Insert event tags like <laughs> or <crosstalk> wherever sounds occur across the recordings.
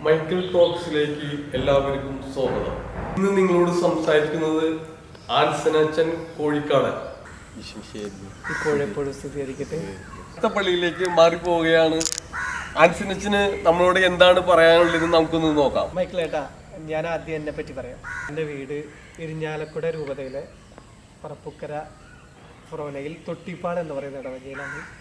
Michael ടോക്സിലേക്ക് എല്ലാവർക്കും സ്വാഗതം. ഇന്ന് നിങ്ങളോട് സംസാരിക്കുന്നത് ആൻസനച്ചൻ കോഴിക്കാട്. ഇപ്പോഴെപ്പോഴും സ്ഥിരീകരിക്കട്ടെ. പള്ളിയിലേക്ക് മാറിപ്പോവുകയാണ്. ആൻസനച്ചന് നമ്മളോട് എന്താണ് പറയാനുള്ളത് നമുക്കൊന്ന് നോക്കാം. മൈക്കിളേട്ടാ ഞാൻ ആദ്യം എന്നെ പറ്റി പറയാം. എന്റെ വീട് ഇരിഞ്ഞാലക്കുട രൂപതയിലെ പറപ്പുക്കര ഫൊറോനയിൽ തൊട്ടിപ്പാട് എന്ന് പറയുന്ന ഇടവകയിലാണ്.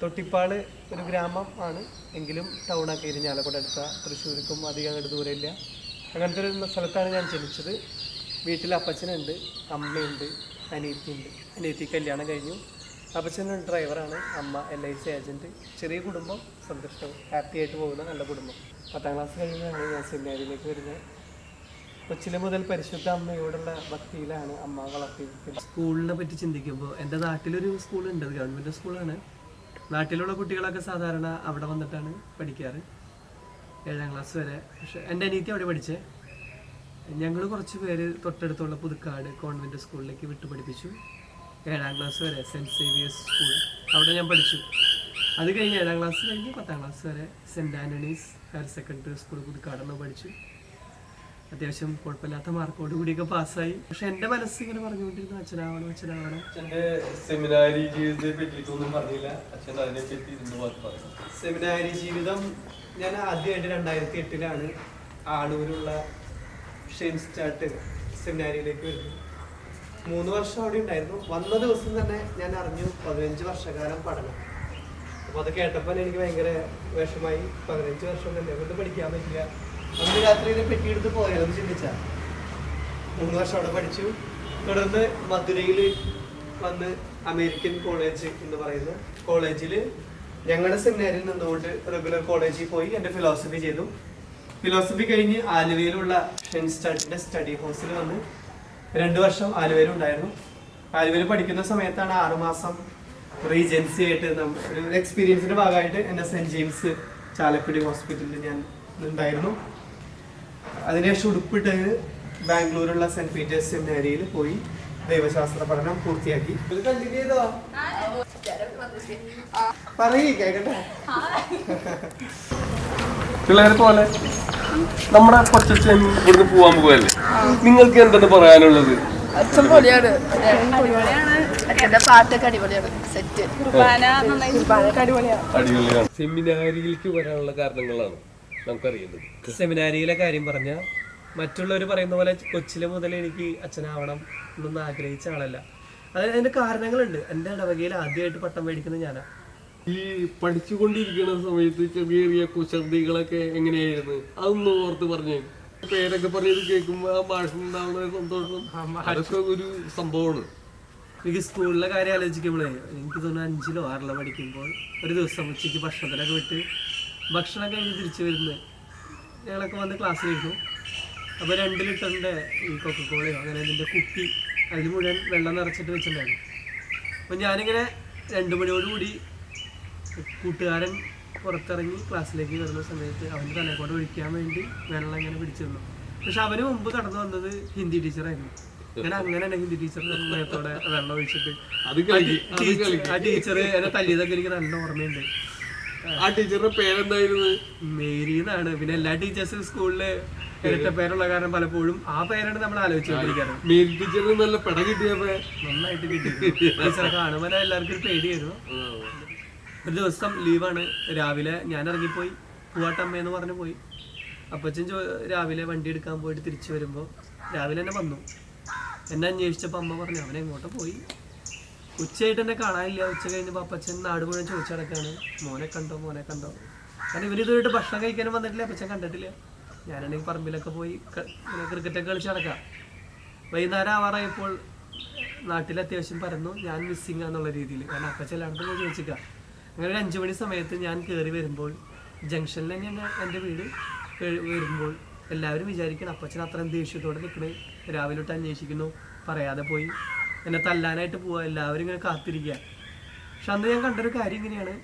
തൊട്ടിപ്പാട് ഒരു ഗ്രാമം ആണ്. എങ്കിലും ടൗണൊക്കെ ഇരിഞ്ഞാലക്കുട അടുത്ത തൃശ്ശൂർക്കും അധികം അങ്ങോട്ട് ദൂരമില്ല. അങ്ങനത്തെ ഒരു സ്ഥലത്താണ് ഞാൻ ജനിച്ചത്. വീട്ടിൽ അപ്പച്ചനുണ്ട് അമ്മയുണ്ട് അനിയത്തിയുണ്ട്. അനിയത്തി കല്യാണം കഴിഞ്ഞു. അപ്പച്ചൻ ഡ്രൈവറാണ് അമ്മ എൽ ഐ സി ഏജന്റ് ചെറിയ കുടുംബം സന്തുഷ്ടം ഹാപ്പി ആയിട്ട് പോകുന്ന നല്ല കുടുംബം. പത്താം ക്ലാസ് കഴിഞ്ഞാണ് ഞാൻ സെമിനാരിയിലേക്ക് വരുന്നത്. കൊച്ചിലെ മുതൽ പരിശുദ്ധ അമ്മയോടുള്ള ഭക്തിയിലാണ് അമ്മ വളർത്തിയിരിക്കുന്നത്. സ്കൂളിനെ പറ്റി ചിന്തിക്കുമ്പോൾ എന്റെ നാട്ടിലൊരു സ്കൂളുണ്ട് ഗവൺമെന്റ് സ്കൂളാണ് നാട്ടിലുള്ള കുട്ടികളൊക്കെ സാധാരണ അവിടെ വന്നിട്ടാണ് പഠിക്കാറ്. ഏഴാം ക്ലാസ് വരെ. പക്ഷെ എന്റെ അനിയത്തി അവിടെ പഠിച്ചേ. ഞങ്ങൾ കുറച്ച് പേര് തൊട്ടടുത്തുള്ള പുതുക്കാട് കോൺവെന്റ് സ്കൂളിലേക്ക് വിട്ടു പഠിപ്പിച്ചു. ഏഴാം ക്ലാസ് വരെ സെന്റ് സേവിയേഴ്സ് സ്കൂൾ അവിടെ ഞാൻ പഠിച്ചു. അത് കഴിഞ്ഞ് ഏഴാം ക്ലാസ് കഴിഞ്ഞ് പത്താം ക്ലാസ് വരെ saint Antony's higher secondary school പുതുക്കാടെന്ന് പഠിച്ചു. അത്യാവശ്യം കുഴപ്പമില്ലാത്ത മാർക്കോട് കൂടിയൊക്കെ പാസ്സായി. പക്ഷെ എന്റെ മനസ്സ് ഇങ്ങനെ പറഞ്ഞുകൊണ്ടിരുന്നു അച്ഛനാവണം അച്ഛനാവണം. അച്ഛന്റെ സെമിനാരി ജീവിതത്തെ പറ്റിയിട്ടൊന്നും പറഞ്ഞില്ല. അച്ഛൻ അതിനെ പറ്റി രണ്ട് വാക്ക് സെമിനാരി ജീവിതം ഞാൻ ആദ്യമായിട്ട് രണ്ടായിരത്തി എട്ടിലാണ് ആളൂരുള്ള ഷെയിൻ സ്റ്റാർട്ട് സെമിനാരിയിലേക്ക് വരുന്നത്. മൂന്ന് വർഷം അവിടെ ഉണ്ടായിരുന്നു. വന്ന ദിവസം തന്നെ ഞാൻ അറിഞ്ഞു പതിനഞ്ച് വർഷക്കാലം പഠനം. അപ്പോൾ അത് കേട്ടപ്പോൾ എനിക്ക് ഭയങ്കര വിഷമായി പതിനഞ്ച് വർഷം തന്നെ. കൊണ്ട് പഠിക്കാൻ പറ്റില്ല. അന്ന് രാത്രി ഇതിനെ പെട്ടിയെടുത്ത് പോയെന്ന് ചിന്തിച്ചാ. മൂന്ന് വർഷം അവിടെ പഠിച്ചു. തുടർന്ന് മധുരയിൽ വന്ന് അമേരിക്കൻ കോളേജ് എന്ന് പറയുന്ന കോളേജിൽ ഞങ്ങളുടെ സെമിനാരിൽ നിന്നുകൊണ്ട് റെഗുലർ കോളേജിൽ പോയി എന്റെ ഫിലോസഫി ചെയ്തു. ഫിലോസഫി കഴിഞ്ഞ് ആലുവയിലുള്ള സ്റ്റഡിന്റെ സ്റ്റഡി ഹൗസിൽ വന്ന് രണ്ട് വർഷം ആലുവയിൽ ഉണ്ടായിരുന്നു. ആലുവയിൽ പഠിക്കുന്ന സമയത്താണ് ആറുമാസം റീജൻസി ആയിട്ട് ഒരു എക്സ്പീരിയൻസിന്റെ ഭാഗമായിട്ട് എന്റെ സെന്റ് ജെയിംസ് ചാലക്കുടി ഹോസ്പിറ്റലിൽ ഞാൻ ഉണ്ടായിരുന്നു. അതിനുശേഷം ഉടുപ്പിട്ട് ബാംഗ്ലൂരുള്ള സെന്റ് പീറ്റേഴ്സ് സെമിനാരിയിൽ പോയി ദൈവശാസ്ത്ര പഠനം പൂർത്തിയാക്കി. ഇത് കണ്ടിന്യൂ ചെയ്തോ? പറയേ കേക്കട്ടെ. പിള്ളേരെ പോലെ നമ്മുടെ കൊച്ചച്ഛൻ ഇവിടുന്ന് പോവാൻ പോവല്ലേ? നിങ്ങൾക്ക് എന്താണ് പറയാനുള്ളത്? അച്ഛൻ പൊളിയാണ്. അടിപൊളിയാണ്. അച്ഛന്റെ പാട്ടൊക്കെ അടിപൊളിയാണ്. സെറ്റ് അടിപൊളിയാണ്. സെമിനാരിയിലേക്ക് വരാനുള്ള കാരണങ്ങളാണ്? നമുക്കറിയേണ്ടത് സെമിനാരിയിലെ കാര്യം പറഞ്ഞ മറ്റുള്ളവർ പറയുന്ന പോലെ കൊച്ചിലെ മുതൽ എനിക്ക് അച്ഛനാവണം എന്നൊന്നും ആഗ്രഹിച്ച ആളല്ല. അത് അതിന്റെ കാരണങ്ങളുണ്ട്. എന്റെ ഇടവകയിൽ ആദ്യമായിട്ട് പട്ടം മേടിക്കുന്നത് ഞാനാ. ഈ പഠിച്ചുകൊണ്ടിരിക്കുന്ന സമയത്ത് ചെറിയ ചെറിയ കുസൃതികളൊക്കെ എങ്ങനെയായിരുന്നു? അതൊന്ന് ഓർത്ത് പറഞ്ഞു. പേരൊക്കെ പറഞ്ഞത് കേൾക്കുമ്പോ ആ മാഷിനുണ്ടാവുന്ന ഒരു സന്തോഷം. അതൊക്കെ ഒരു സംഭവമാണ്. എനിക്ക് സ്കൂളിലെ കാര്യം ആലോചിക്കുമ്പോഴേ എനിക്ക് തോന്നുന്നു അഞ്ചിലോ ആറിലോ പഠിക്കുമ്പോൾ ഒരു ദിവസം ഉച്ചയ്ക്ക് ഭക്ഷണത്തിനൊക്കെ വിട്ട് ഭക്ഷണം കഴിഞ്ഞ് തിരിച്ചു വരുന്നത്. ഞങ്ങളൊക്കെ വന്ന് ക്ലാസ്സിലിരുന്നു അപ്പോൾ രണ്ട് ലിറ്ററിന്റെ ഈ കൊക്കക്കോളയോ അങ്ങനെ അതിന്റെ കുപ്പി അതിൽ മുഴുവൻ വെള്ളം നിറച്ചിട്ട് വെച്ചിട്ടുണ്ടായിരുന്നു. അപ്പോൾ ഞാനിങ്ങനെ രണ്ട് മണിയോടുകൂടി കൂട്ടുകാരൻ പുറത്തിറങ്ങി ക്ലാസ്സിലേക്ക് വരുന്ന സമയത്ത് അവന്റെ തലക്കോട്ട് ഒഴിക്കാൻ വേണ്ടി വെള്ളം ഇങ്ങനെ പിടിച്ചിരുന്നു പക്ഷെ അവന് മുമ്പ് കടന്നു വന്നത് ഹിന്ദി ടീച്ചറായിരുന്നു ഞാൻ അങ്ങനെ തന്നെ ഹിന്ദി ടീച്ചർ സമയത്തോടെ വെള്ളം ഒഴിച്ചിട്ട് ആ ടീച്ചർ എന്നെ തല്ലിയതൊക്കെ എനിക്ക് നല്ല ഓർമ്മയുണ്ട്. ആ ടീച്ചറുടെ പേരെന്തായിരുന്നു? മേരി എന്നാണ് പിന്നെ എല്ലാ ടീച്ചേഴ്സും സ്കൂളിൽ ഇരട്ട പേരുള്ള കാരണം പലപ്പോഴും ആ പേരാണ് നമ്മൾ ആലോചിച്ചുകൊണ്ടിരിക്കാറ്. മേരി ടീച്ചറിന് നല്ല പെട കിട്ടിയപ്പോ? നന്നായിട്ട് കിട്ടി ടീച്ചറെ കാണുമ്പോൾ എല്ലാവർക്കും ഒരു പേടിയായിരുന്നു. ഒരു ദിവസം ലീവാണ്. രാവിലെ ഞാൻ ഇറങ്ങിപ്പോയി. പൂവാട്ടമ്മയെന്ന് പറഞ്ഞു പോയി. അപ്പച്ചൻ ചോ രാവിലെ വണ്ടി എടുക്കാൻ പോയിട്ട് തിരിച്ചു വരുമ്പോൾ രാവിലെ തന്നെ വന്നു. എന്നെ അന്വേഷിച്ചപ്പോൾ അമ്മ പറഞ്ഞു അവനെ ഇങ്ങോട്ട് പോയി? ഉച്ചയായിട്ട് എന്നെ കാണാനില്ല. ഉച്ച കഴിഞ്ഞപ്പോൾ അപ്പച്ചൻ നാട് മുഴുവൻ ചോദിച്ചു നടക്കാണ്. മോനെ കണ്ടോ മോനെ കണ്ടോ? കാരണം ഇവരിതുമായിട്ട് ഭക്ഷണം കഴിക്കാനും വന്നിട്ടില്ല അപ്പച്ചൻ കണ്ടിട്ടില്ല. ഞാനാണെങ്കിൽ പറമ്പിലൊക്കെ പോയി ക്രിക്കറ്റൊക്കെ കളിച്ച് നടക്കാം. വൈകുന്നേരം ആവാറായപ്പോൾ നാട്ടിൽ അത്യാവശ്യം പരന്നു. ഞാൻ മിസ്സിങ് എന്നുള്ള രീതിയിൽ. കാരണം അപ്പച്ചൻ എല്ലായിടത്തും പോയി ചോദിച്ചിക്കാം. അങ്ങനെ ഒരു അഞ്ചു മണി സമയത്ത് ഞാൻ കയറി വരുമ്പോൾ ജംഗ്ഷനിൽ തന്നെയാണ് എന്റെ വീട് വരുമ്പോൾ എല്ലാവരും വിചാരിക്കണം അപ്പച്ചൻ അത്രയും ദേഷ്യത്തോടെ നിൽക്കണേ രാവിലെ തൊട്ട് അന്വേഷിക്കുന്നു. പറയാതെ പോയി. എന്നെ തല്ലാനായിട്ട് പോവാ എല്ലാവരും ഇങ്ങനെ കാത്തിരിക്കുക പക്ഷെ അന്ന് ഞാൻ കണ്ടൊരു കാര്യം ഇങ്ങനെയാണ്.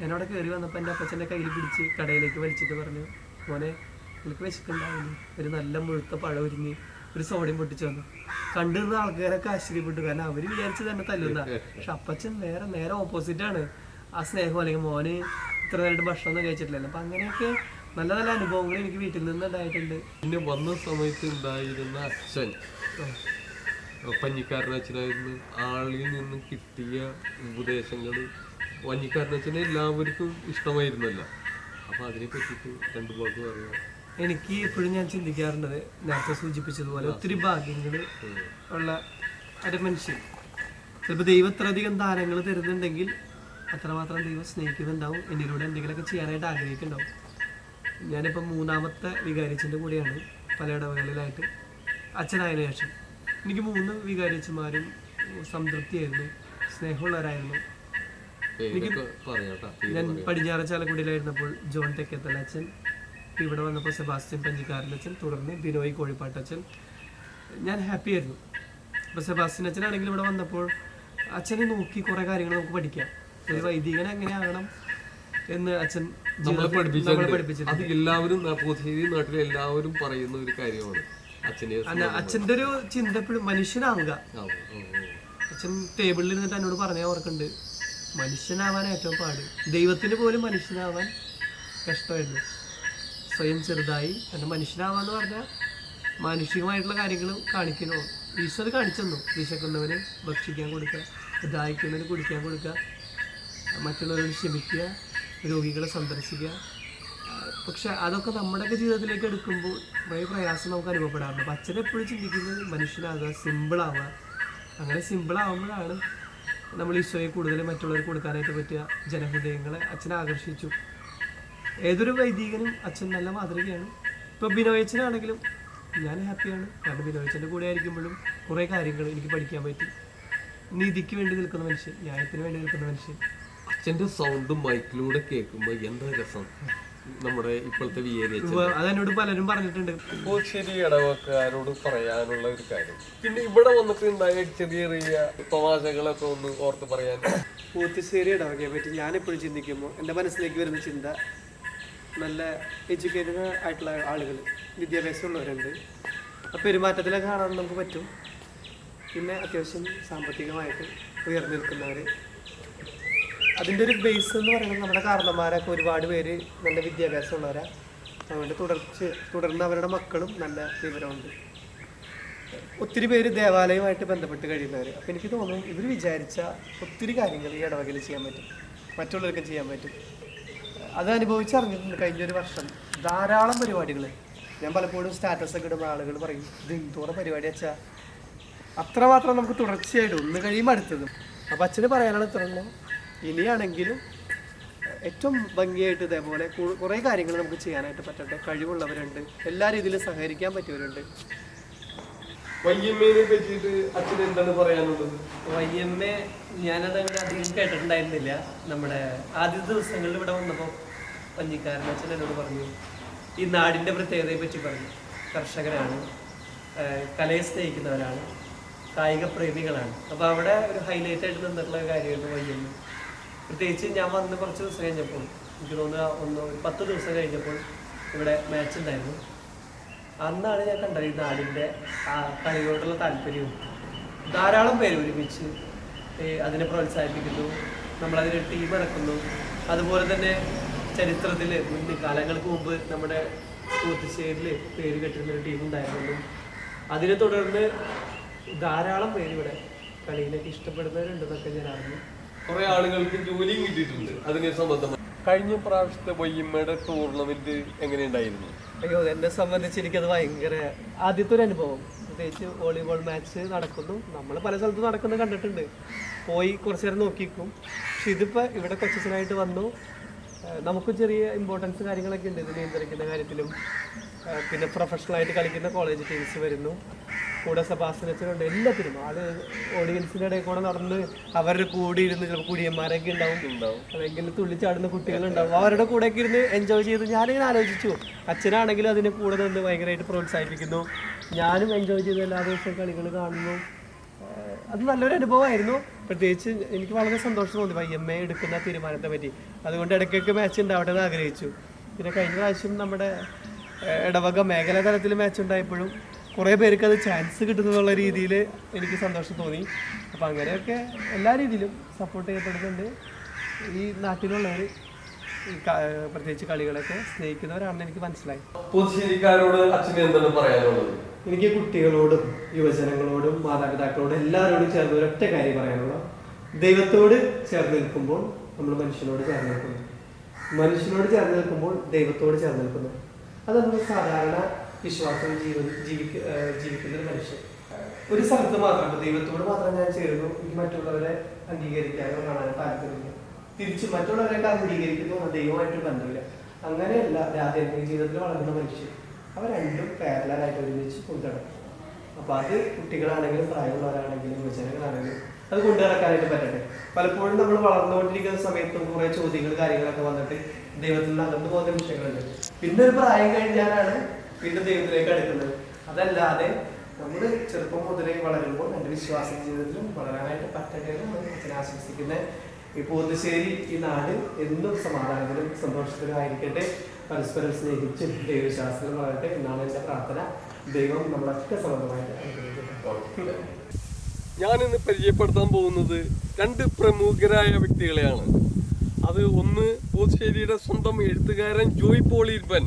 ഞാനവിടെ കയറി വന്നപ്പോൾ എന്റെ അപ്പച്ചന്റെ കയ്യിൽ പിടിച്ച് കടയിലേക്ക് വലിച്ചിട്ട് പറഞ്ഞു മോനെ എനിക്ക് വിശക്കുണ്ടാവില്ലേ ഒരു നല്ല മുഴുത്ത പഴം ഒരുങ്ങി ഒരു സോഡിയം പൊട്ടിച്ചു വന്നു. കണ്ടിരുന്ന ആൾക്കാരൊക്കെ ആശ്ചര്യപ്പെട്ടു. കാരണം അവർ വിചാരിച്ചു തന്നെ തല്ലുന്ന. പക്ഷെ അപ്പച്ചൻ നേരെ നേരെ ഓപ്പോസിറ്റ് ആണ്. ആ സ്നേഹം അല്ലെങ്കിൽ മോന് ഇത്ര നേരിട്ട് ഭക്ഷണം ഒന്നും കഴിച്ചിട്ടില്ലല്ലോ. അപ്പം അങ്ങനെയൊക്കെ നല്ല നല്ല അനുഭവങ്ങൾ എനിക്ക് വീട്ടിൽ നിന്ന് ഉണ്ടായിട്ടുണ്ട് പിന്നെ വന്ന സമയത്ത് ഉണ്ടായിരുന്ന അച്ഛൻ. പഞ്ഞിക്കാരൻ അച്ഛനായിരുന്നു ആളിൽ നിന്ന് കിട്ടിയ ഉപദേശങ്ങൾ പഞ്ഞിക്കാരൻ അച്ഛനെ എല്ലാവർക്കും ഇഷ്ടമായിരുന്നല്ല. അപ്പൊ അതിനെ പറ്റിയിട്ട് രണ്ടു വാക്ക് പറയാം എനിക്ക് എപ്പോഴും ഞാൻ ചിന്തിക്കാറുണ്ട് നേരത്തെ സൂചിപ്പിച്ചതുപോലെ ഒത്തിരി ഭാഗ്യങ്ങൾ ഉള്ള ഒരു മനുഷ്യൻ. ചിലപ്പോൾ ദൈവം ഇത്രയധികം ദാനങ്ങൾ തരുന്നുണ്ടെങ്കിൽ അത്രമാത്രം ദൈവം സ്നേഹിക്കുന്നുണ്ടാവും. എന്നിലൂടെ എന്തെങ്കിലുമൊക്കെ ചെയ്യാനായിട്ട് ആഗ്രഹിക്കുന്നുണ്ടാവും. ഞാനിപ്പോൾ മൂന്നാമത്തെ വികാരിച്ചന്റെ കൂടെയാണ് പല ഇടവകളിലായിട്ട് അച്ഛനായതിനു ശേഷം. എനിക്ക് മൂന്ന് വികാരിച്ചുമാരും സംതൃപ്തിയായിരുന്നു സ്നേഹമുള്ളവരായിരുന്നു. എനിക്ക് ഞാൻ പടിഞ്ഞാറ ചാലക്കുടിയിലായിരുന്നപ്പോൾ ജോൺ തെക്കേത്തല അച്ഛൻ ഇവിടെ വന്നപ്പോൾ സെബാസ്റ്റ്യൻ പഞ്ചിക്കാരൻ അച്ഛൻ തുടർന്ന് ബിനോയ് കോഴിപ്പാട്ടച്ഛൻ ഞാൻ ഹാപ്പി ആയിരുന്നു. ഇപ്പോൾ സെബാസ്റ്റ്യൻ അച്ഛനാണെങ്കിൽ ഇവിടെ വന്നപ്പോൾ അച്ഛനെ നോക്കി കുറേ കാര്യങ്ങൾ നമുക്ക് പഠിക്കാം. ഒരു വൈദികൻ എങ്ങനെ ആകണം എന്ന് അച്ഛൻ നമ്മളെ പഠിപ്പിച്ചു നമ്മളെ പഠിപ്പിച്ചിട്ടുണ്ട്. പഠിപ്പിച്ചിട്ടുണ്ട് അത് എല്ലാവരും പോത്തിരി നാട്ടിലെ എല്ലാവരും പറയുന്ന ഒരു കാര്യമാണ്. അച്ഛനെ അല്ല അച്ഛന്റെ ഒരു ചിന്ത എപ്പോഴും മനുഷ്യനാവുക. അച്ഛൻ ടേബിളിൽ ഇരുന്നിട്ട് എന്നോട് പറഞ്ഞ ഓർക്കുന്നുണ്ട് മനുഷ്യനാവാൻ ഏറ്റവും പാട്. ദൈവത്തിന് പോലും മനുഷ്യനാവാൻ കഷ്ടമായിരുന്നു. സ്വയം ചെറുതായി എന്റെ മനുഷ്യനാവാന്ന് പറഞ്ഞാൽ മാനുഷികമായിട്ടുള്ള കാര്യങ്ങൾ കാണിക്കണോ ഈശ്വർ കാണിച്ചെന്നു വിശക്കുന്നവന് ഭക്ഷിക്കാൻ കൊടുക്കുക ദാഹിക്കുന്നവന് കുടിക്കാൻ കൊടുക്കുക മറ്റുള്ളവരോട് ക്ഷമിക്കുക രോഗികളെ സന്ദർശിക്കുക പക്ഷെ അതൊക്കെ നമ്മുടെയൊക്കെ ജീവിതത്തിലേക്ക് എടുക്കുമ്പോൾ കുറേ പ്രയാസം നമുക്ക് അനുഭവപ്പെടാറുണ്ട്. അപ്പം അച്ഛൻ എപ്പോഴും ചിന്തിക്കുന്നത് മനുഷ്യനാകുക സിമ്പിളാവുക അങ്ങനെ സിമ്പിളാവുമ്പോഴാണ് നമ്മൾ ഈശോയെ കൂടുതൽ മറ്റുള്ളവർക്ക് കൊടുക്കാനായിട്ട് പറ്റുക ജനഹൃദയങ്ങളെ അച്ഛനെ ആകർഷിച്ചു. ഏതൊരു വൈദികനും അച്ഛൻ നല്ല മാതൃകയാണ്. ഇപ്പോൾ ബിനോയച്ചനാണെങ്കിലും ഞാൻ ഹാപ്പിയാണ്. കാരണം ബിനോയച്ചന്റെ കൂടെ ആയിരിക്കുമ്പോഴും കുറേ കാര്യങ്ങൾ എനിക്ക് പഠിക്കാൻ പറ്റി. നീതിക്ക് വേണ്ടി നിൽക്കുന്ന മനുഷ്യൻ ന്യായത്തിന് വേണ്ടി നിൽക്കുന്ന മനുഷ്യൻ. അച്ഛന്റെ സൗണ്ടും മൈക്കിലൂടെ കേൾക്കുമ്പോൾ എന്താ രസം? നമ്മുടെ ഇപ്പോഴത്തെ വി ഏരിയ ഇപ്പൊ അതെന്നോട് പലരും പറഞ്ഞിട്ടുണ്ട്. പൂച്ചേരി ഇടവക്കാരോട് പറയാനുള്ള ഒരു കാര്യം. പിന്നെ ഇവിടെ വന്നിട്ട് ഉണ്ടായ ചെറിയ ചെറിയ തമാശകളൊക്കെ ഒന്ന് ഓർത്ത് പറയാൻ. പൂത്തിശ്ശേരി ഇടവകയെ പറ്റി ഞാനെപ്പോഴും ചിന്തിക്കുമ്പോൾ എന്റെ മനസ്സിലേക്ക് വരുന്ന ചിന്ത നല്ല എഡ്യൂക്കേറ്റഡ് ആയിട്ടുള്ള ആളുകൾ വിദ്യാഭ്യാസമുള്ളവരുണ്ട്. ആ പെരുമാറ്റത്തിലൊക്കെ കാണാൻ നമുക്ക് പറ്റും. പിന്നെ അത്യാവശ്യം സാമ്പത്തികമായിട്ട് ഉയർന്നു നിൽക്കുന്നവർ അതിന്റെ ഒരു ബേസ് എന്ന് പറയുന്നത് നമ്മുടെ കാരണന്മാരൊക്കെ ഒരുപാട് പേര് നല്ല വിദ്യാഭ്യാസം ഉള്ളവരാണ് അതുകൊണ്ട് തുടർച്ച് തുടർന്ന് അവരുടെ മക്കളും നല്ല വിവരമുണ്ട്. ഒത്തിരി പേര് ദേവാലയമായിട്ട് ബന്ധപ്പെട്ട് കഴിയുന്നവർ അപ്പോൾ എനിക്ക് തോന്നും ഇവർ വിചാരിച്ച ഒത്തിരി കാര്യങ്ങൾ ഈ ഇടവകയിൽ ചെയ്യാൻ പറ്റും. മറ്റുള്ളവർക്കും ചെയ്യാൻ പറ്റും. അത് അനുഭവിച്ചറിഞ്ഞിട്ടുണ്ട് കഴിഞ്ഞൊരു വർഷം. ധാരാളം പരിപാടികൾ ഞാൻ പലപ്പോഴും സ്റ്റാറ്റസ് ഒക്കെ ഇടുമ്പോൾ ആളുകൾ പറയും ഇത് എന്തോറ പരിപാടി വെച്ചാൽ അത്രമാത്രം നമുക്ക് തുടർച്ചയായിട്ട് ഒന്ന് കഴിയുമ്പോൾ അടുത്തത്. അപ്പം അച്ഛന് പറയാനാണ് ഇത്രയുള്ളൂ. ഇനിയാണെങ്കിലും ഏറ്റവും ഭംഗിയായിട്ട് ഇതേപോലെ കുറേ കാര്യങ്ങൾ നമുക്ക് ചെയ്യാനായിട്ട് പറ്റട്ടെ. കഴിവുള്ളവരുണ്ട്. എല്ലാ രീതിയിലും സഹകരിക്കാൻ പറ്റിയവരുണ്ട്. വയ്യമ്മേനെ പറ്റിയിട്ട് അച്ഛൻ എന്താണ് പറയാനുള്ളത്? വയ്യമ്മ ഞാനത് അങ്ങനെ അധികം കേട്ടിട്ടുണ്ടായിരുന്നില്ല. നമ്മുടെ ആദ്യ ദിവസങ്ങളിൽ ഇവിടെ വന്നപ്പോൾ പഞ്ഞിക്കാരൻ അച്ഛൻ എന്നോട് പറഞ്ഞു ഈ നാടിന്റെ പ്രത്യേകതയെ പറ്റി പറഞ്ഞു. കർഷകരാണ് കലയെ സ്നേഹിക്കുന്നവരാണ് കായിക പ്രേമികളാണ്. അപ്പോൾ അവിടെ ഒരു ഹൈലൈറ്റ് ആയിട്ട് നിന്നിട്ടുള്ള കാര്യമായിരുന്നു വയ്യമ്മ പ്രത്യേകിച്ച് ഞാൻ വന്ന് കുറച്ച് ദിവസം കഴിഞ്ഞപ്പോൾ എനിക്ക് തോന്നുക ഒന്ന് ഒരു പത്ത് ദിവസം കഴിഞ്ഞപ്പോൾ ഇവിടെ മാച്ച് ഉണ്ടായിരുന്നു. അന്നാണ് ഞാൻ കണ്ടത് ഈ നാടിന്റെ ആ കളിയോടുള്ള താല്പര്യവും. ധാരാളം പേര് ഒരുമിച്ച് അതിനെ പ്രോത്സാഹിപ്പിക്കുന്നു നമ്മളതിന് ടീം ഇറക്കുന്നു. അതുപോലെ തന്നെ ചരിത്രത്തിൽ മുൻ കാലങ്ങൾക്ക് മുമ്പ് നമ്മുടെ കൂത്തുശ്ശേരിയിൽ പേര് കെട്ടിരുന്ന ഒരു ടീം ഉണ്ടായിരുന്നു. അതിനെ തുടർന്ന് ധാരാളം പേര് ഇവിടെ കളിയിലേക്ക് ഇഷ്ടപ്പെടുന്നവരുണ്ടെന്നൊക്കെ ഞാൻ അറിഞ്ഞു. കുറെ ആളുകൾക്ക് ജോലിയും കിട്ടിയിട്ടുണ്ട്. അതിനെ സംബന്ധമായി. കഴിഞ്ഞ പ്രാവശ്യത്തെ വയ്യമ്മയുടെ ടൂർണമെന്റ് എങ്ങനെയുണ്ടായിരുന്നു അയ്യോ എന്നെ സംബന്ധിച്ച് എനിക്കത് ഭയങ്കര ആദ്യത്തെ ഒരു അനുഭവം. പ്രത്യേകിച്ച് വോളിബോൾ മാച്ച് നടക്കുന്നു. നമ്മൾ പല സ്ഥലത്തും നടക്കുന്നത് കണ്ടിട്ടുണ്ട്. പോയി കുറച്ചു നേരം നോക്കിക്കും പക്ഷെ ഇതിപ്പോൾ ഇവിടെ കൊച്ചനായിട്ട് വന്നു. നമുക്ക് ചെറിയ ഇമ്പോർട്ടൻസ് കാര്യങ്ങളൊക്കെ ഉണ്ട്. ഇത് നിയന്ത്രിക്കുന്ന കാര്യത്തിലും പിന്നെ പ്രൊഫഷണൽ ആയിട്ട് കളിക്കുന്ന കോളേജ് ടീംസ് വരുന്നു. കൂടെ സഭാസനത്തിനുണ്ട് എല്ലാത്തിനും. ആൾ ഓഡിയൻസിന്റെ ഇടയിൽ കൂടെ നടന്ന് അവരുടെ കൂടെ ഇരുന്ന് ചിലപ്പോൾ കുടിയന്മാരൊക്കെ ഉണ്ടാവും. ഉണ്ടാവും. അല്ലെങ്കിൽ തുള്ളിച്ചാടുന്ന കുട്ടികളുണ്ടാവും. അവരുടെ കൂടെയൊക്കെ ഇരുന്ന് എൻജോയ് ചെയ്ത് ഞാനിങ്ങനെ ആലോചിച്ചു. അച്ഛനാണെങ്കിലും അതിനെ കൂടെ നിന്ന് ഭയങ്കരമായിട്ട് പ്രോത്സാഹിപ്പിക്കുന്നു. ഞാനും എൻജോയ് ചെയ്ത് എല്ലാ ദിവസവും കളികൾ കാണുന്നു. അത് നല്ലൊരു അനുഭവമായിരുന്നു. പ്രത്യേകിച്ച് എനിക്ക് വളരെ സന്തോഷം തോന്നി വൈ എം എ എടുക്കുന്ന തീരുമാനത്തെ പറ്റി. അതുകൊണ്ട് ഇടയ്ക്കൊക്കെ മാച്ച് ഉണ്ടാവട്ടെ എന്ന് ആഗ്രഹിച്ചു. പിന്നെ കഴിഞ്ഞ പ്രാവശ്യം നമ്മുടെ ഇടവക മേഖലാ തലത്തിൽ മാച്ച് ഉണ്ടായപ്പോഴും കുറേ പേർക്ക് അത് ചാൻസ് കിട്ടുന്നുള്ള രീതിയിൽ എനിക്ക് സന്തോഷം തോന്നി. അപ്പോൾ അങ്ങനെയൊക്കെ എല്ലാ രീതിയിലും സപ്പോർട്ട് ചെയ്യപ്പെടുന്നുണ്ട്. ഈ നാട്ടിലുള്ളവർ പ്രത്യേകിച്ച് കളികളൊക്കെ സ്നേഹിക്കുന്നവരാണെന്ന് എനിക്ക് മനസ്സിലായി. പുതുശ്ശേരിക്കാരോട് അച്ഛന് എന്താണ് പറയാനുള്ളത്? എനിക്ക് കുട്ടികളോടും യുവജനങ്ങളോടും മാതാപിതാക്കളോടും എല്ലാവരോടും ചേർന്ന് ഒരൊറ്റ കാര്യം പറയാനുള്ള. ദൈവത്തോട് ചേർന്ന് നിൽക്കുമ്പോൾ നമ്മൾ മനുഷ്യനോട് ചേർന്ന് നിൽക്കുന്നു. മനുഷ്യനോട് ചേർന്ന് നിൽക്കുമ്പോൾ ദൈവത്തോട് ചേർന്ന് നിൽക്കുന്നു. അത് നമ്മൾ സാധാരണ വിശ്വാസം ജീവ ജീവിക്ക ജീവിക്കുന്ന ഒരു മനുഷ്യൻ. ഒരു സ്ഥലത്ത് മാത്രം ദൈവത്തോട് മാത്രം ഞാൻ ചേരുന്നു എനിക്ക് മറ്റുള്ളവരെ അംഗീകരിക്കാനോ കാണാനോ താല്പര്യമില്ല. തിരിച്ച് മറ്റുള്ളവരെയൊക്കെ അംഗീകരിക്കുന്നു ദൈവമായിട്ട് ബന്ധമില്ല. അങ്ങനെയല്ല ആധ്യാത്മിക ജീവിതത്തിൽ വളർന്ന മനുഷ്യൻ. അവ രണ്ടും പാരലായിട്ട് ഒരുമിച്ച് കൊണ്ടുനടക്കും അപ്പൊ അത് കുട്ടികളാണെങ്കിലും പ്രായമുള്ളവരാണെങ്കിലും യുവജനങ്ങളാണെങ്കിലും അത് കൊണ്ടു നടക്കാനായിട്ട് പറ്റട്ടെ. പലപ്പോഴും നമ്മൾ വളർന്നുകൊണ്ടിരിക്കുന്ന സമയത്തും കുറെ ചോദ്യങ്ങൾ കാര്യങ്ങളൊക്കെ വന്നിട്ട് ദൈവത്തിൽ നിന്ന് അകന്നു പോകുന്ന വിഷയങ്ങളുണ്ട്. പിന്നെ ഒരു പ്രായം കഴിഞ്ഞാലാണ് പിന്നെ ദൈവത്തിലേക്ക് അടുക്കുന്നത്. അതല്ലാതെ നമ്മൾ ചെറുപ്പം മുതലേ വളരുമ്പോൾ എന്റെ വിശ്വാസ ജീവിതത്തിലും വളരാനായിട്ട് പറ്റട്ടെ എന്ന് അച്ഛനെ ആശംസിക്കുന്നത് ഈ പോത്തുശ്ശേരി ഈ നാട് എന്നും സമാധാനത്തിലും സന്തോഷത്തിലും ആയിരിക്കട്ടെ. പരസ്പരം സ്നേഹിച്ച് വളരട്ടെ എന്നാണ് എന്റെ പ്രാർത്ഥന. ദൈവം നമ്മളൊക്കെ സമൃദ്ധമായിട്ട് ഞാനിന്ന് പരിചയപ്പെടുത്താൻ പോകുന്നത് രണ്ട് പ്രമുഖരായ വ്യക്തികളെയാണ്. അത് ഒന്ന് പോശ്ശേരിയുടെ സ്വന്തം എഴുത്തുകാരൻ ജോയ് പോളിയിരുപ്പൻ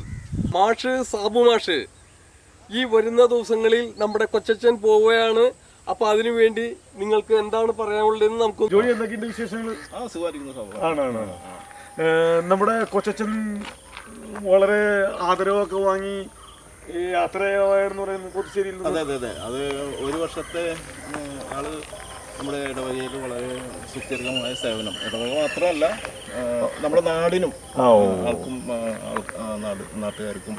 മാഷ് സാബു മാഷ്. ഈ വരുന്ന ദിവസങ്ങളിൽ നമ്മുടെ കൊച്ചച്ഛൻ പോവുകയാണ്. അപ്പൊ അതിനു വേണ്ടി നിങ്ങൾക്ക് എന്താണ് പറയാനുള്ളതെന്ന് നമുക്ക് ജോലി എന്തൊക്കെയുണ്ട് വിശേഷങ്ങൾ? ആ സുഖമായിരിക്കുന്നു സംഭവം ആണ് ആണ് ആണ് നമ്മുടെ കൊച്ചച്ഛൻ വളരെ ആദരവൊക്കെ വാങ്ങി ഈ യാത്രയായെന്ന് പറയുന്നത് നിന്ന്. അതെ അതെ അതെ. അത് ഒരു വർഷത്തെ ആൾ നമ്മുടെ ഇടവകയിൽ വളരെ സുത്യർഹമായ സേവനം. ഇടവക മാത്രമല്ല നമ്മുടെ നാടിനും ആൾക്കും നാട് നാട്ടുകാർക്കും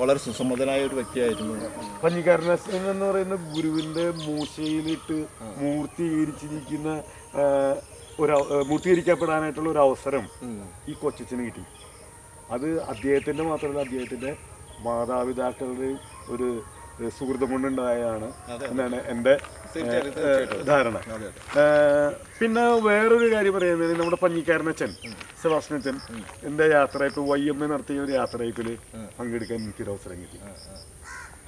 വളരെ സുസമ്മതനായ ഒരു വ്യക്തിയായിരുന്നു. പഞ്ഞിക്കാരനച്ഛൻ എന്ന് പറയുന്ന ഗുരുവിന്റെ മൂശയിലിട്ട് മൂർത്തീകരിച്ചിരിക്കുന്ന ഒരു മൂർത്തീകരിക്കപ്പെടാനായിട്ടുള്ള ഒരു അവസരം ഈ കൊച്ചച്ഛന് കിട്ടി. അത് അദ്ദേഹത്തിന്റെ മാത്രമല്ല അദ്ദേഹത്തിന്റെ മാതാപിതാക്കളുടെ ഒരു ഏഹ്, കൊണ്ടുണ്ടായതാണ് എന്നാണ് എന്റെ. ധാരണ. പിന്നെ വേറൊരു കാര്യം പറയുന്നത് നമ്മുടെ പഞ്ഞിക്കാരനച്ഛൻ സെബാസ്റ്റ്യനച്ഛൻ എന്റെ യാത്രയപ്പ് വൈ എം എ നടത്തിയ ഒരു യാത്രയപ്പിൽ പങ്കെടുക്കാൻ എനിക്കൊരു അവസരം കിട്ടി.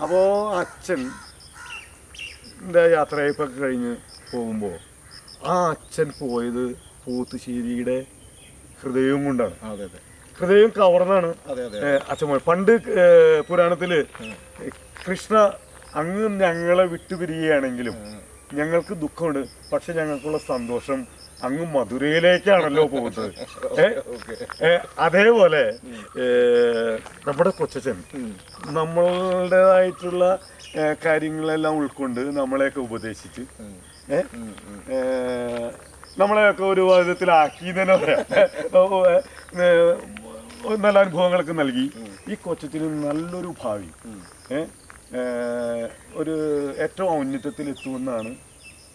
അപ്പോൾ അച്ഛൻ എന്റെ യാത്രയപ്പൊക്കെ കഴിഞ്ഞ് പോകുമ്പോൾ ആ അച്ഛൻ പോയത് പോത്തുശ്ശേരിയുടെ ഹൃദയവും കൊണ്ടാണ്. അതെ അതെ. ഹൃദയം കവർന്നാണ്. അച്ഛൻ പണ്ട് പുരാണത്തിൽ കൃഷ്ണ അങ്ങ് ഞങ്ങളെ വിട്ടുപിരിയുകയാണെങ്കിലും ഞങ്ങൾക്ക് ദുഃഖമുണ്ട്. പക്ഷെ ഞങ്ങൾക്കുള്ള സന്തോഷം അങ്ങ് മധുരയിലേക്കാണല്ലോ പോകുന്നത്. <laughs> അതേപോലെ നമ്മുടെ കൊച്ചച്ഛൻ നമ്മളുടേതായിട്ടുള്ള കാര്യങ്ങളെല്ലാം ഉൾക്കൊണ്ട് നമ്മളെയൊക്കെ ഉപദേശിച്ച് നമ്മളെയൊക്കെ ഒരു വിധത്തിലാക്കി തന്നെ പറയാം നല്ല അനുഭവങ്ങളൊക്കെ നൽകി ഈ കൊച്ചത്തിന് നല്ലൊരു ഭാവി ഒരു ഏറ്റവും ഔന്നത്യത്തിൽ എത്തുമെന്നാണ്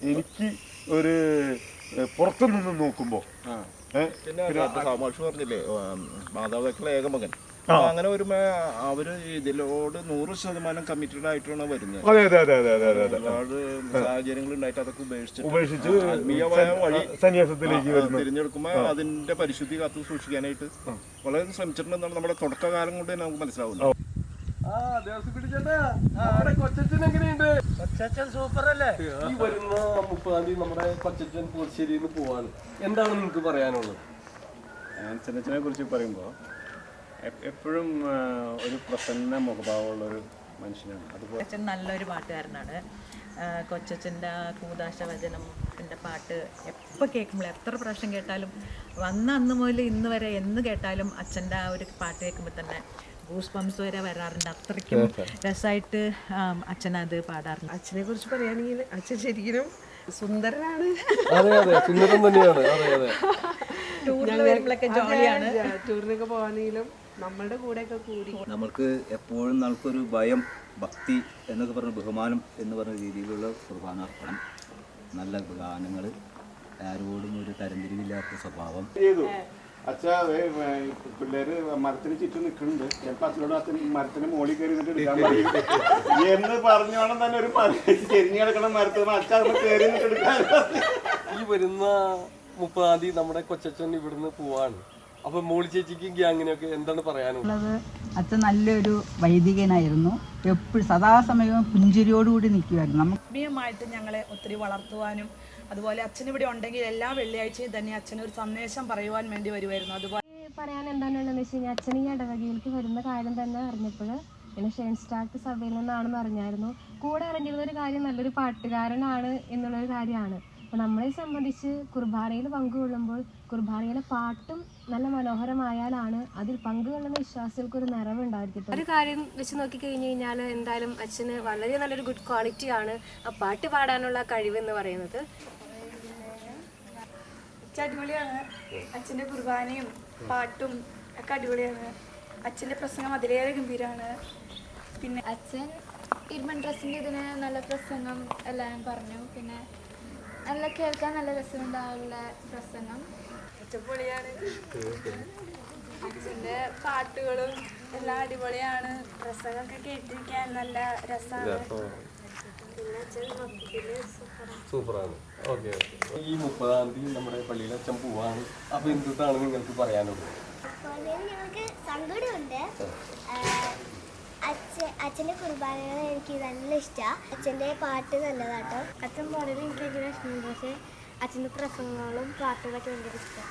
എനിക്ക് ഒരു പുറത്തുനിന്ന് പുറത്തു നിന്ന് നോക്കുമ്പോൾ? പിന്നെ പറഞ്ഞില്ലേ ആ, മാതാപിതാക്കളെ ഏകമകൻ അപ്പൊ അങ്ങനെ ഒരു അവർ ഇതിലോട് നൂറ് ശതമാനം കമ്മിറ്റഡ് ആയിട്ടാണ് വരുന്നത്. അതെ അതെ അതെ അതെ അതെ അതെ അതെ. ഒരുപാട് സാഹചര്യങ്ങൾ ഉണ്ടായിട്ട് അതൊക്കെ ഉപേക്ഷിച്ച് ഉപേക്ഷിച്ച് ആത്മീയമായ വഴി സന്യാസത്തിലേക്ക് വരുന്നു. തിരഞ്ഞെടുക്കുമ്പോൾ അതിന്റെ പരിശുദ്ധി കാത്തു സൂക്ഷിക്കാനായിട്ട് വളരെ ശ്രമിച്ചിട്ടുണ്ടെന്നാണ് നമ്മുടെ തുടക്കകാലം കൊണ്ട് തന്നെ നമുക്ക് മനസ്സിലാവുന്നത്. ഈ വരുന്ന മുപ്പതാം തീയതി നമ്മുടെ കൊച്ചച്ചൻ നിന്ന് പോവാണ്. എന്താണ് നിങ്ങൾക്ക് പറയാനുള്ളത്? ഞാൻ ചെന്നച്ചനെ കുറിച്ച് പറയുമ്പോൾ എപ്പോഴും ഒരു പ്രസന്ന മുഖഭാവമുള്ളൊരു മനുഷ്യനാണ്. അതുപോലെ അച്ഛൻ നല്ലൊരു പാട്ടുകാരനാണ്. കൊച്ചച്ഛന്റെ കൂതാശ വചനത്തിന്റെ പാട്ട് എപ്പോൾ കേൾക്കുമ്പോൾ എത്ര പ്രാവശ്യം കേട്ടാലും വന്ന അന്ന് മുതൽ ഇന്ന് വരെ എന്ന് കേട്ടാലും അച്ഛന്റെ ആ ഒരു പാട്ട് കേൾക്കുമ്പോൾ തന്നെ ഗൂസ് പംസ് വരെ വരാറുണ്ട്. അത്രയ്ക്കും <laughs> രസമായിട്ട് അച്ഛൻ അത് പാടാറുണ്ട്. അച്ഛനെ കുറിച്ച് പറയുകയാണെങ്കിൽ അച്ഛൻ ശരിക്കും സുന്ദരനാണ്. അതെ അതെ. സുന്ദരം തന്നെയാണ്. അതെ അതെ. ടൂറിൽ വരുമ്പോഴൊക്കെ ജോളിയാണ് ടൂറിനൊക്കെ പോകാനെങ്കിലും നമ്മളുടെ കൂടെയൊക്കെ കൂടി. നമ്മൾക്ക് എപ്പോഴും നമുക്കൊരു ഭയം ഭക്തി എന്നൊക്കെ പറഞ്ഞ ബഹുമാനം എന്ന് പറഞ്ഞ രീതിയിലുള്ള കുർബാനാർപ്പണം നല്ല ഗാനങ്ങൾ ആരോടും ഒരു തരംതിരിവില്ലാത്ത സ്വഭാവം. ചെയ്തു. അച്ഛാ പിള്ളേര് മരത്തിന് ചുറ്റും നിൽക്കുന്നുണ്ട്. ചിലപ്പോൾ അച്ഛനോട് അച്ഛൻ മരത്തിന് മുകളിൽ കയറി നിന്നിട്ട് എന്ന് പറഞ്ഞോണം തന്നെ ഒരു ചെരിഞ്ഞ് കിടക്കണം മരത്തിന് അച്ഛൻ അതിന് കയറി നിന്നിട്ട് എടുക്കാൻ ഈ വരുന്ന മുപ്പതാം തീയതി നമ്മുടെ കൊച്ചച്ഛൻ ഇവിടുന്ന് പോവാണ്. അപ്പൊ മോളി ചേച്ചിക്ക് അങ്ങനെയൊക്കെ എന്താണ് പറയാനുള്ളത്? അച്ഛൻ നല്ലൊരു വൈദികനായിരുന്നു. എപ്പോഴും സദാസമയവും പുഞ്ചിരിയോടുകൂടി നിൽക്കുമായിരുന്നു ആത്മീയമായിട്ട് ഞങ്ങളെ ഒത്തിരി വളർത്തുവാനും അതുപോലെ അച്ഛൻ ഇവിടെ ഉണ്ടെങ്കിൽ എല്ലാ വെള്ളിയാഴ്ചയും തന്നെ അച്ഛൻ ഒരു സന്ദേശം പറയുവാൻ വേണ്ടി വരുമായിരുന്നു അതുപോലെ പറയാൻ എന്താണുള്ളതെന്ന് വെച്ച് കഴിഞ്ഞാൽ അച്ഛൻ ഈ ഇടവകയിലേക്ക് വരുന്ന കാര്യം തന്നെ അറിഞ്ഞപ്പോൾ പിന്നെ ഷെയിൻ സ്റ്റാർക്ക് സഭയിൽ നിന്നാണെന്ന് അറിഞ്ഞായിരുന്നു. കൂടെ അറിഞ്ഞിരുന്ന ഒരു കാര്യം നല്ലൊരു പാട്ടുകാരനാണ് എന്നുള്ളൊരു കാര്യമാണ്. അപ്പോൾ നമ്മളെ സംബന്ധിച്ച് കുർബാനയിൽ പങ്കുകൊള്ളുമ്പോൾ കുർബാനയിലെ പാട്ടും നല്ല മനോഹരമായാലാണ് അതിൽ പങ്കുകൊള്ളുന്ന വിശ്വാസികൾക്ക് ഒരു നിറവുണ്ടായിരിക്കും ഒരു കാര്യം വെച്ച് നോക്കി കഴിഞ്ഞു കഴിഞ്ഞാൽ എന്തായാലും അച്ഛന് വളരെ നല്ലൊരു ഗുഡ് ക്വാളിറ്റി ആണ് ആ പാട്ട് പാടാനുള്ള കഴിവ് എന്ന് പറയുന്നത് അടിപൊളിയാണ്. അച്ഛന്റെ കുർബാനയും പാട്ടും ഒക്കെ അടിപൊളിയാണ്. അച്ഛന്റെ പ്രസംഗം അതിലേറെ ഗംഭീരമാണ്. പിന്നെ അച്ഛൻ ഇരുമൺ ഡ്രസ്സിന്റെ ഇതിന് നല്ല പ്രസംഗം എല്ലാം പറഞ്ഞു. പിന്നെ നല്ല കേൾക്കാൻ നല്ല രസമുണ്ടാവുള്ള പ്രസംഗം. ഒറ്റപ്പൊളിയാണ് പൊളിയാണ് അച്ഛന്റെ പാട്ടുകളും എല്ലാം അടിപൊളിയാണ്. പ്രസംഗമൊക്കെ കേട്ടിരിക്കാൻ നല്ല രസമാണ്. സൂപ്പറാണ്. ഓക്കെ ഈ മുപ്പതാം തീയതി നമ്മുടെ പള്ളിയിൽ അച്ഛൻ പോവാണ്. അപ്പൊ എന്താണ് നിങ്ങൾക്ക് പറയാനുള്ളത്? ഞങ്ങൾക്ക് സങ്കടമുണ്ട്. അച്ഛന്റെ കുർബാനകൾ എനിക്ക് നല്ല ഇഷ്ടമാണ് അച്ഛന്റെ പാട്ട് നല്ലതാട്ടോ. അച്ഛൻ പാടുന്നത് എനിക്ക് ഭയങ്കര ഇഷ്ടമാണ് പക്ഷേ അച്ഛന്റെ പ്രസംഗങ്ങളും പാട്ടുകളൊക്കെ ഭയങ്കര ഇഷ്ടമാണ്